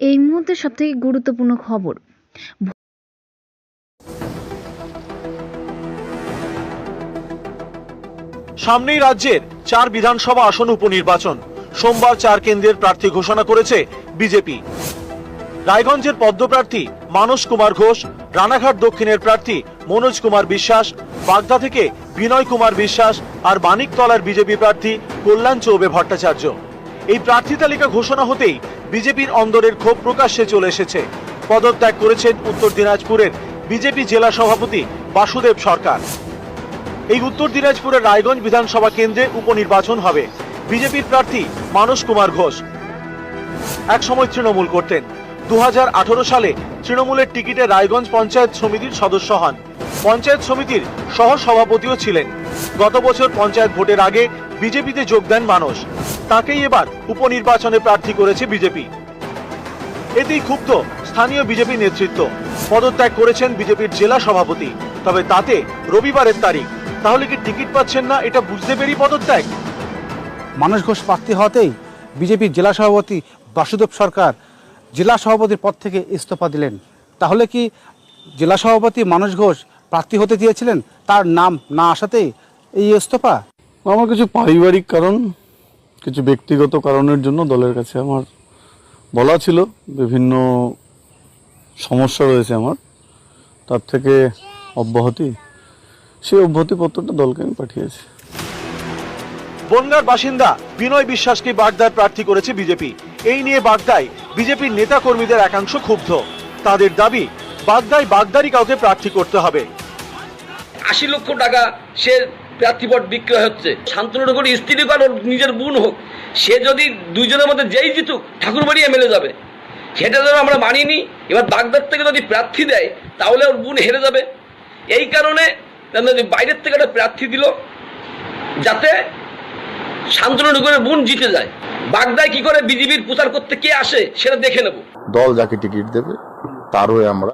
এই মুহূর্তে সবথেকে গুরুত্বপূর্ণ খবর। সামনেই রাজ্যের চার বিধানসভা আসন উপনির্বাচন। সোমবার চার কেন্দ্রের প্রার্থী ঘোষণা করেছে বিজেপি। রায়গঞ্জের পদ্মপ্রার্থী মানস কুমার ঘোষ, রানাঘাট দক্ষিণের প্রার্থী মনোজ কুমার বিশ্বাস, বাগদা থেকে বিনয় কুমার বিশ্বাস আর মানিকতলার বিজেপি প্রার্থী কল্যাণ চৌবে ভট্টাচার্য। এই প্রার্থী তালিকা ঘোষণা হতেই বিজেপির অন্দরের ক্ষোভ প্রকাশ্যে চলে এসেছে। পদত্যাগ করেছেন উত্তর দিনাজপুরের বিজেপি জেলা সভাপতি বাসুদেব সরকার। এই উত্তর দিনাজপুরের রায়গঞ্জ বিধানসভা কেন্দ্রে উপনির্বাচন হবে। বিজেপির প্রার্থী মানস কুমার ঘোষ। একসময় তৃণমূল করতেন। দু হাজার আঠারো সালে তৃণমূলের টিকিটে রায়গঞ্জ পঞ্চায়েত সমিতির সদস্য হন। পঞ্চায়েত সমিতির সহ সভাপতিও ছিলেন। গত বছর পঞ্চায়েত ভোটের আগে বিজেপিতে যোগ দেন মানস। তাকেই এবার উপনির্বাচনে প্রার্থী করেছে বিজেপি। এতেই ক্ষুব্ধ স্থানীয় বিজেপি নেতৃত্ব। পদত্যাগ করেছেন বিজেপির জেলা সভাপতি। তবে তাতে রবিবারের তারিখ। তাহলে কি টিকিট পাচ্ছেন না এটা বুঝতে পেরেই পদত্যাগ? মানস ঘোষ প্রার্থী হওয়াতেই বিজেপির জেলা সভাপতি বাসুদেব সরকার জেলা সভাপতির পদ থেকে ইস্তফা দিলেন। তাহলে কি জেলা সভাপতি মানস ঘোষ প্রার্থী হতে চেয়েছিলেন তার নাম না আসাতেই এই ইস্তফা। আমার কিছু পারিবারিক কারণ কিছু ব্যক্তিগত কারণের জন্য দলের কাছে আমার বলা ছিল বিভিন্ন সমস্যা রয়েছে আমার তার থেকে অব্যাহতি সেই অব্যাহতি পত্রটা দলকে আমি পাঠিয়েছি। বনগার বাসিন্দা বিনয় বিশ্বাসকে বাগদার প্রার্থী করেছে বিজেপি। এই নিয়ে বাগদায় বিজেপির নেতা কর্মীদের একাংশ ক্ষুব্ধ। তাদের দাবি বাগদায় বাগদারি কাউকে প্রার্থী করতে হবে। আশি লক্ষ টাকা সে প্রার্থীপট বিক্রয় হচ্ছে। শান্তনুর করে স্ত্রী হোক ওর নিজের বোন হোক, সে যদি দুইজনের মধ্যে যেই জিতুক, ঠাকুরবাড়ি এমএলএ যাবে। সেটা যেন আমরা মানিনি, এবার বাগদার থেকে যদি প্রার্থী দেয়, তাহলে ওর বোন হেরে যাবে। এই কারণে বাইরের থেকে একটা প্রার্থী দিল, যাতে শান্তনুর বোন জিতে যায়। বাগদায় কি করে বিজেপির প্রচার করতে কে আসে, সেটা দেখে নেব। দল যাকে টিকিট দেবে তারও আমরা